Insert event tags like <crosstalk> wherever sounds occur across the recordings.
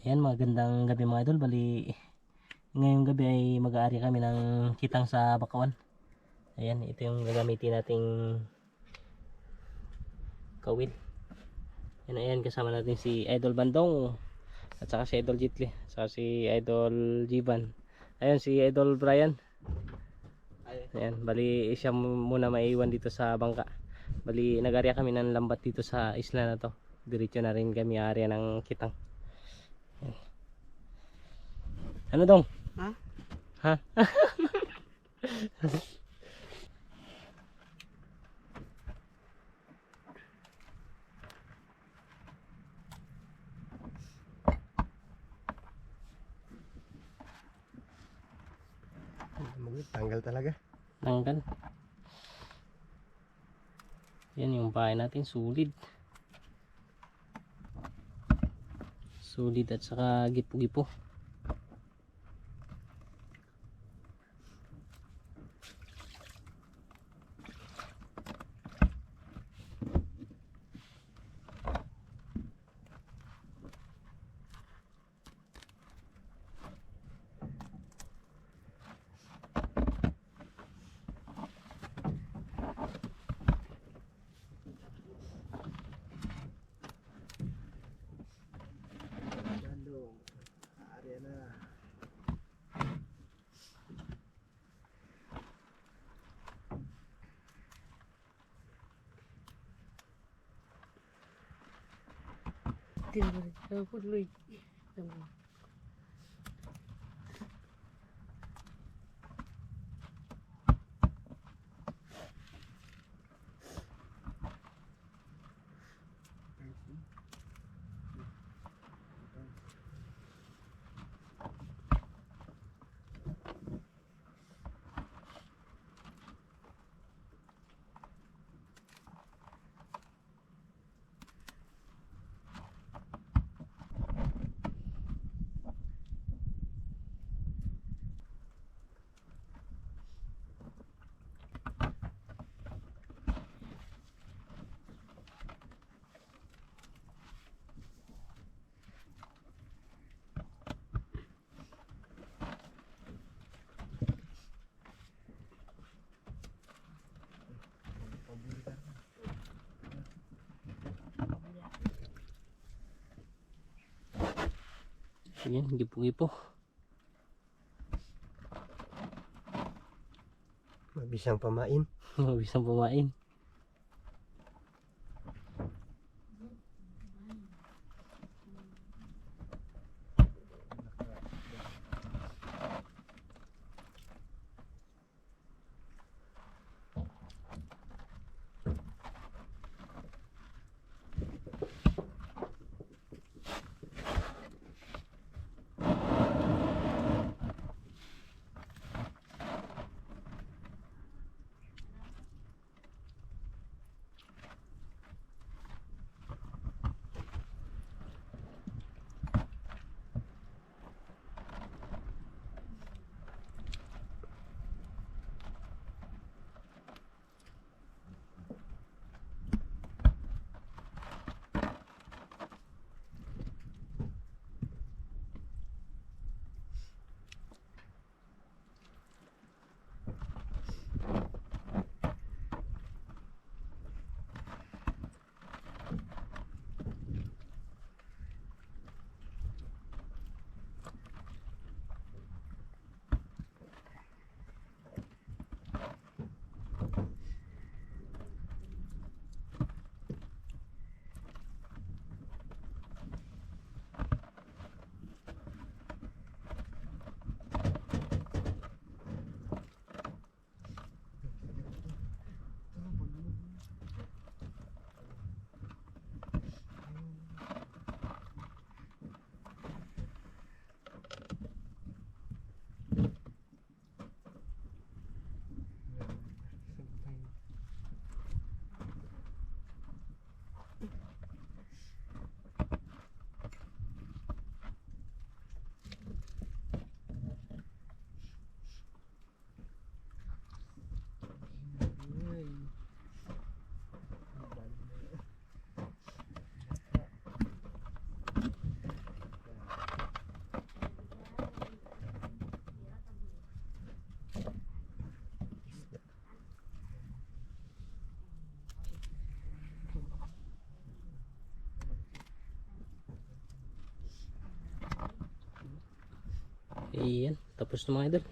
Ayan, magandang gabi mga idol. Bali, ngayong gabi ay mag-aari kami ng kitang sa Bakawan. Ayan, ito yung gagamitin nating kawil. Ayan, ayan, kasama natin si Idol Bandong at saka si Idol Jitli, at saka si Idol Jiban. Ayan, si Idol Brian. Ayan, bali siya muna maiwan dito sa bangka. Bali, nag-area kami ng lambat dito sa isla na to. Diretso na rin kami area ng kitang. Ano dong? Ha? Ha? Tanggal talaga. Tanggal. Yan yung bahay natin, sulit. Sulit at saka gipo-gipo. 然后，我就会怎么。Yan, gipo-gipo. Mabisang pamain. <laughs> Mabisang pumain. Iyan, tapos na mga idol.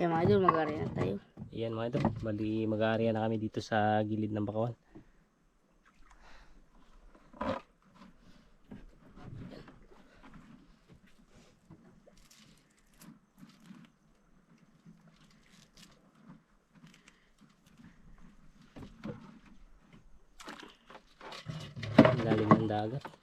Kaya mga idol, mag-ari na tayo. Iyan mga idol, bali mag-aarya na kami dito sa gilid ng bakawan. Lalim ng dagat.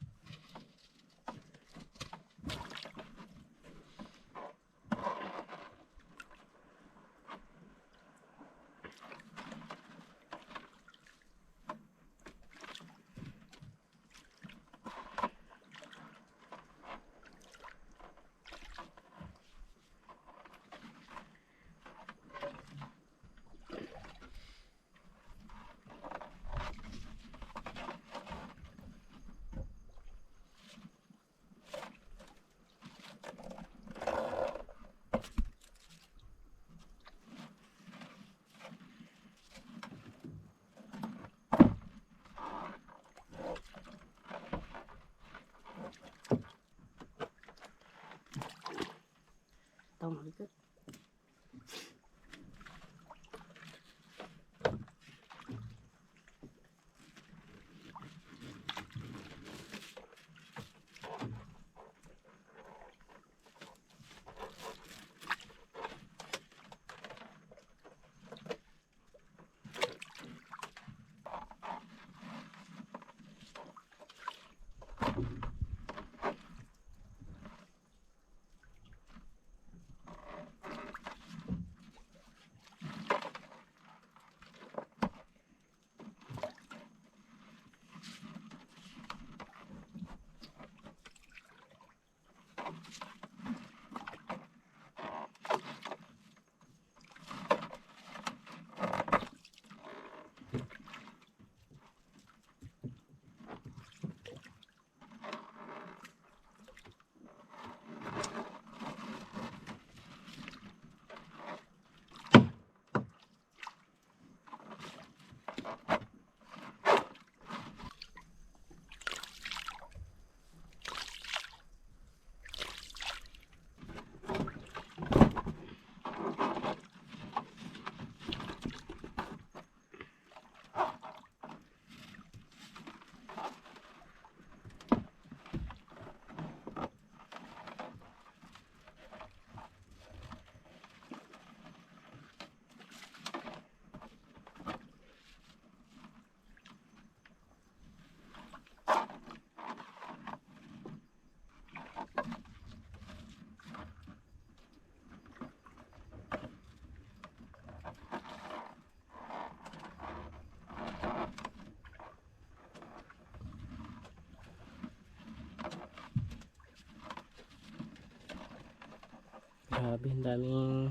Grabe, ang daming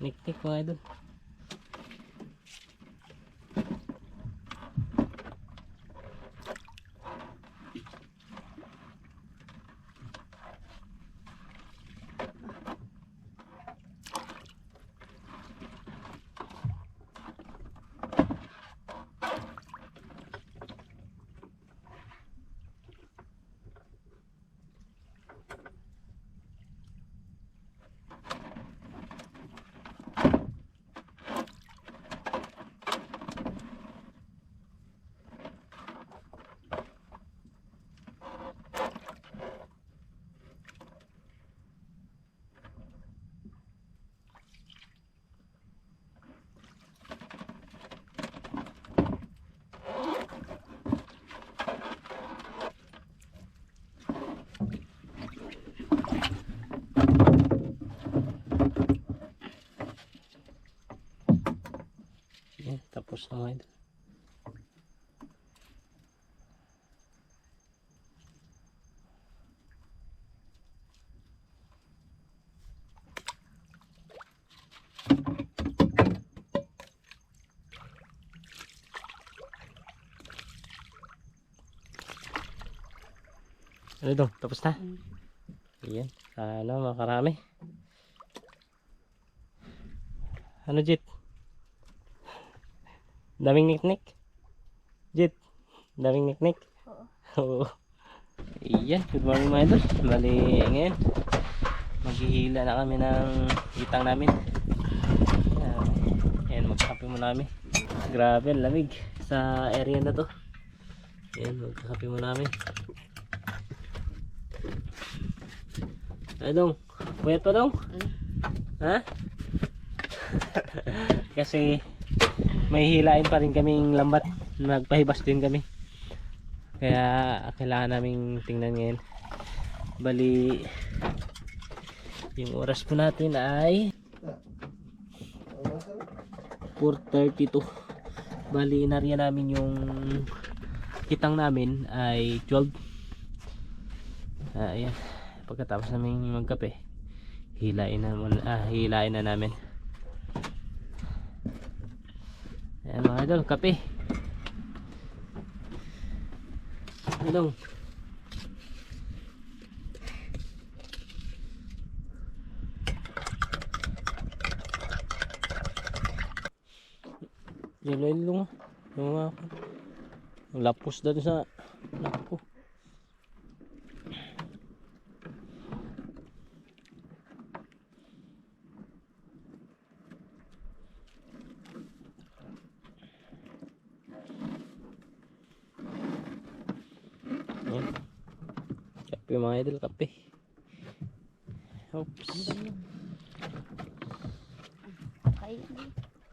niknik mga idol. Idol. Ano dong? Tapos na? Mm. Yan. Sana makarami. Ano, Jit? Daming niknik? Jit? Daming niknik? Oo. Iyan. Good morning mga idol. Bali, ngayon. Maghihila na kami ng itang namin. Ayan. Magkakape muna kami. Grabe, lamig sa area na to. Ayan, magkakape muna kami. Ano dong? Puyat pa dong? Ha? <laughs> Kasi may hilain pa rin kaming lambat. Nagpahibas din kami. Kaya kailangan naming tingnan ngayon. Bali yung oras po natin ay 4.32 Bali inarya namin yung kitang namin ay 12 Ah, ayan pagkatapos namin magkape hilain na ah, hilain na namin ayan mga idol kape ano Yelo yelo nga. Yung. Lapos dito sa nako. Ayan. Kape mga idol, kape. Oops.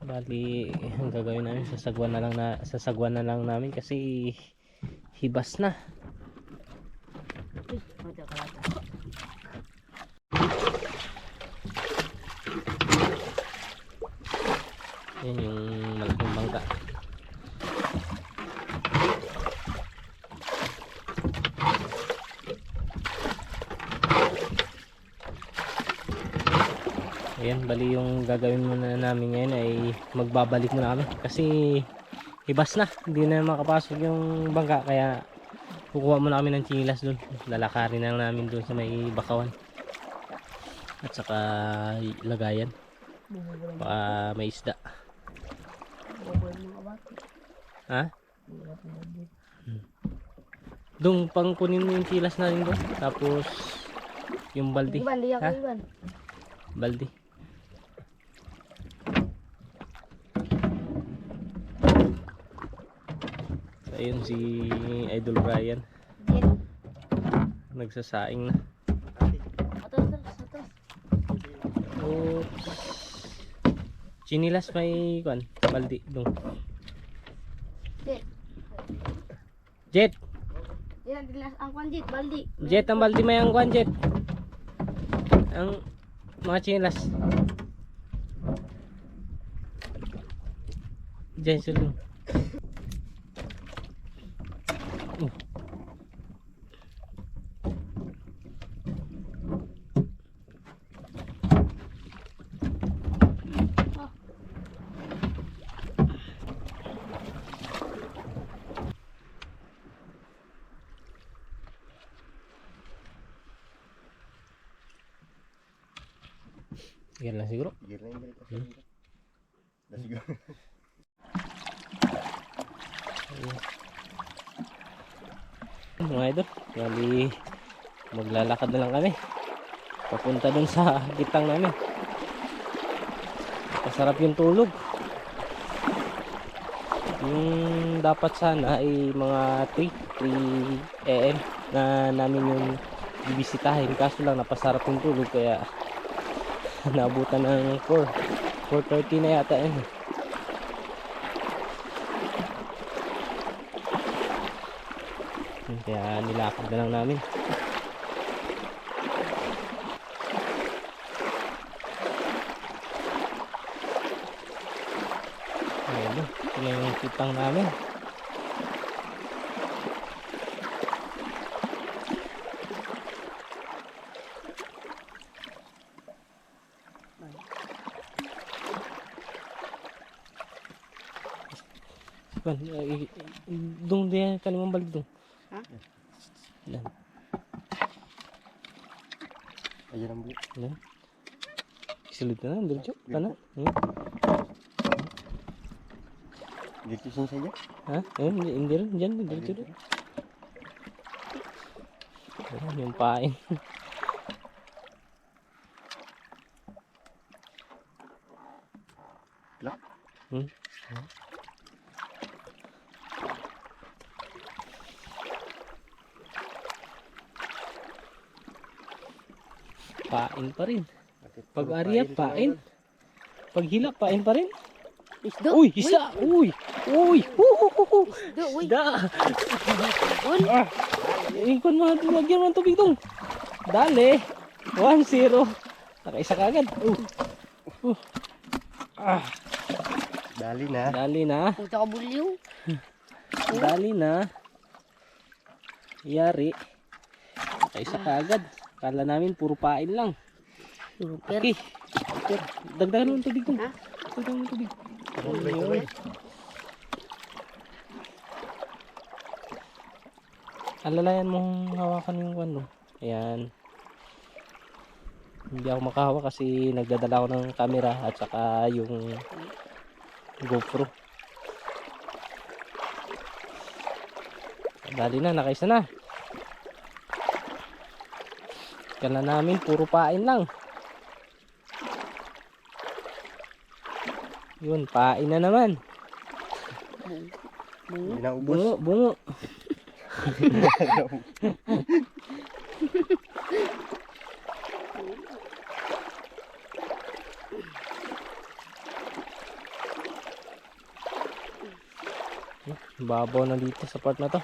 Bali, ang gagawin namin, sasagwan na lang na sasagwan na lang namin kasi hibas na. Yan yung malaking bangka. Ayan, bali yung gagawin muna namin ngayon ay magbabalik muna kami kasi hibas na, hindi na makapasok yung bangka kaya kukuha muna kami ng chinilas doon. Lalakarin na lang namin doon sa may bakawan. At saka lagayan. Baka may isda. Ha? Dong, pang kunin mo yung chilas natin doon. Tapos, yung baldi. Iban, di ako. Baldi. Ayun si Idol Brian. Nagsasaing na. Oops. Chinilas may kwan. Baldi. Dong. Jet. Jet! Yan, dilas ang kwan, Jet. Baldi. Jet, ang baldi may ang kwan, Jet. Ang mga chinilas. Diyan sila. Yan lang siguro. Gir na yung Let's go. Mga idol, bali maglalakad na lang kami. Papunta dun sa gitang namin. Masarap yung tulog. Yung dapat sana ay mga 3, 3 AM na namin yung bibisitahin. Kaso lang napasarap yung tulog kaya <laughs> naabutan ng 4. 4.30 na yata yun. Yun, Kaya nilakad na lang namin. Ayun. Tingnan yung kitang namin. Ban, eh, eh, dong din kalimang balik dong. Ha? Yan, Ayan ang buo. yan. Isulod na lang, diretso. Kana? Hmm. Dito siya siya. Ha? Ayun, hindi, hindi rin. Diyan, diretso doon. Ayun, yung pain. Lock? Hmm? Pain pa rin. Pag ariya, pain. Pag hila, pain pa rin. Isdo. Uy, isa! Uy! Uy! Huhuhuhu! Isdo, uy. Da! Uy. Ah! Ikon mga lagyan mo ng tubig dong. Dali. 1-0. Nakaisa ka agad. Uh. Uh. Ah, Dali na. dali na. Puta ka buliw. Dali na. Yari. Nakaisa ka agad. Kala namin puro pain lang. Super. Okay. Okay. Dagdagan mo ng tubig dong. Ha? Dagdagan mo ng tubig. Tuloy. Alalayan mong hawakan yung ano. Ayan. Hindi ako makahawak kasi nagdadala ako ng camera at saka yung GoPro. Dali na, nakaisa na. Kala namin puro pain lang. Yun, pain na naman. Ubos. Bungo, bungo. <laughs> Babaw na dito sa part na to.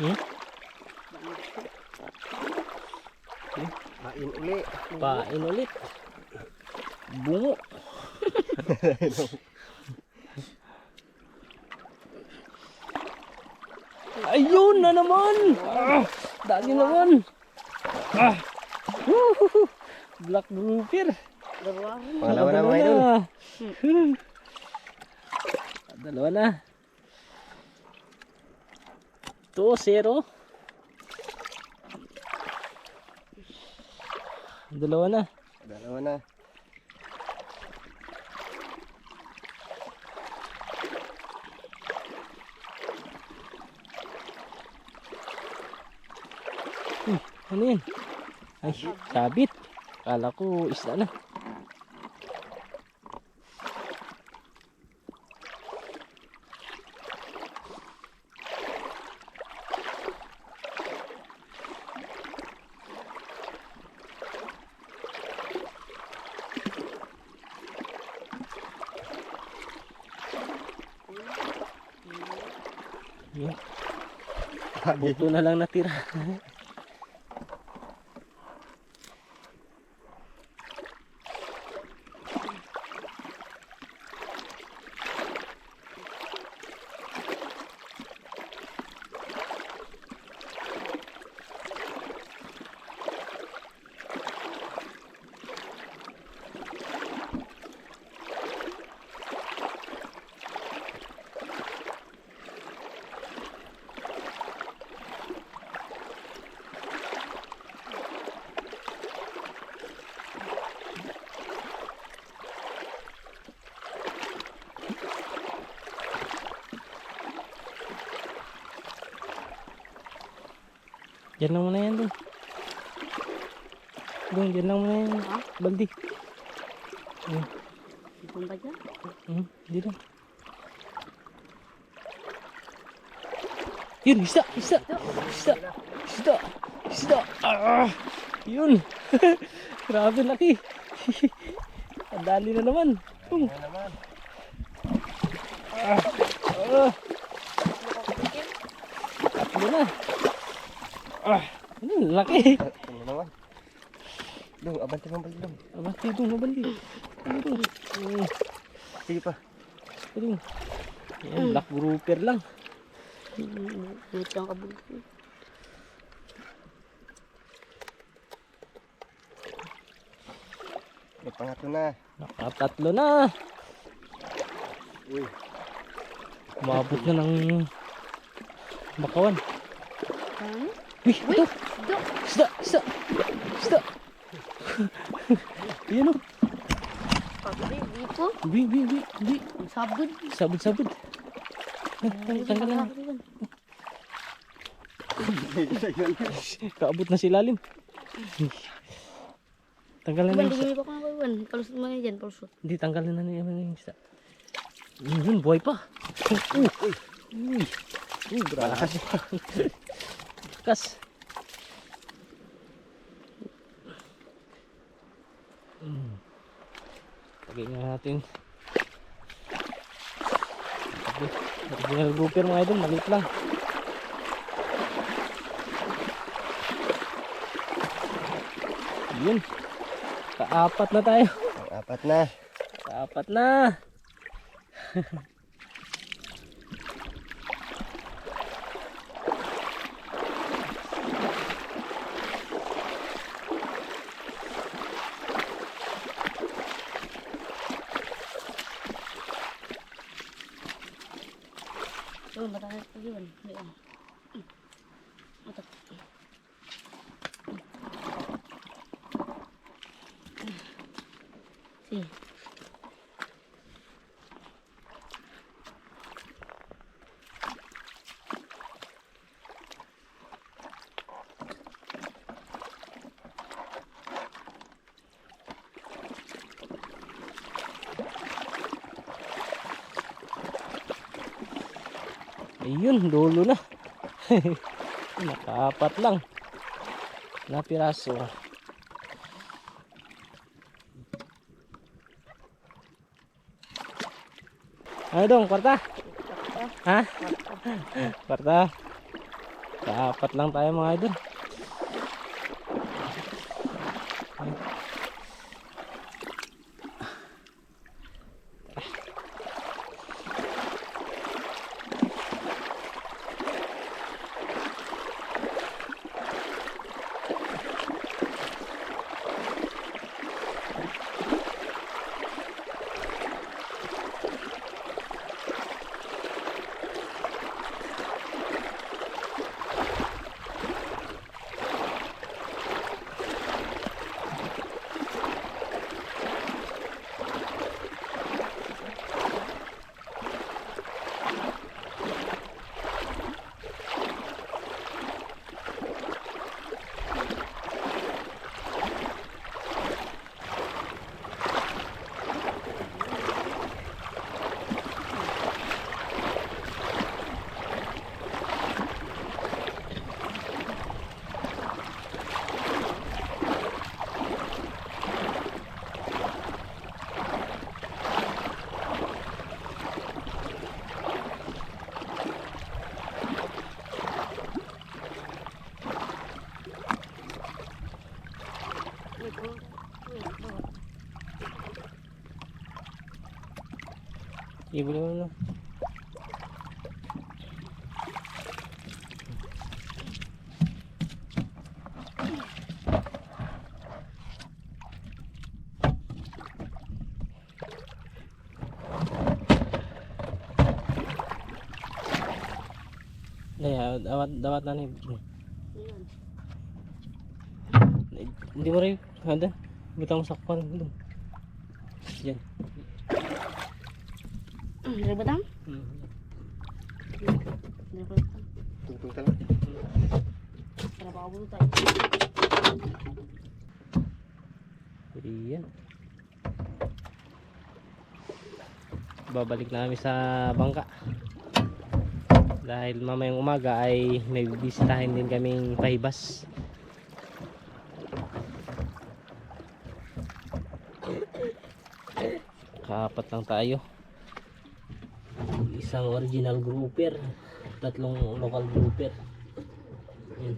Hmm? Kain uli. Pain ulit. Bungo. <laughs> Ayun na naman! Ah, dami naman! Ah! Woohoo! Black grouper! Pangalawa na mga idol. <laughs> Dalawa na. 2-0. Dalawa na. Dalawa na. Ano yan? Ay, sabit. Kala ko isda na. <laughs> Buto na lang natira. <laughs> Diyan lang muna yan dun. Dun, diyan lang muna yan. Ha? Baldi. Ipon ba dyan? Hmm, di lang. Yun, isa, isa, isa, isa, isa. Ah, yun. <laughs> Grabe laki. <laughs> Ang dali na naman. Hmm. Ano naman? Ah, tatlo na. Ah, ano, laki. Ano naman? Dong, abante mo balik dong. Abante ito, mabandi. Ano ito? Sige pa. ito. Yan, black grouper lang. Wait lang kabul. May pangatlo na. Nakatatlo na. Uy. Umabot na ng bakawan. Ano? Uy, ito. Isda, isda. Isda. Yan o. Pagdi, dito. Uy, uy, uy, uy. Ang sabon. Tanggal na. Kaabot na si lalim. Tanggal na yung isda. Palusot mo na dyan, palusot. Hindi, tanggal na na yung isda. Yun, buhay pa. Uy, uy. Uy, grabe. Kas. Mm. Lagay nga natin. Original grouper mga idol, maliit lang. Yun. Kaapat na tayo. Ang apat na. Kaapat na. <laughs> Ayun, dulo na. <laughs> Nakaapat lang. Na piraso. Ano dong, kwarta? Ha? <laughs> Kwarta. Kaapat lang tayo mga idol. Ibuli mo na. Daya, dawat dawat na ni. Hindi mo rin, handa. Butang mo sa kwan doon. Diyan. Dari batang? Hmm. Dari batang. Tungtung ka lang. Para baka bulu tayo. Babalik na kami sa bangka. Dahil mamayang umaga ay may bisitahin din kaming pahibas. Kaapat lang tayo. Isang original grouper, tatlong local grouper. Yan.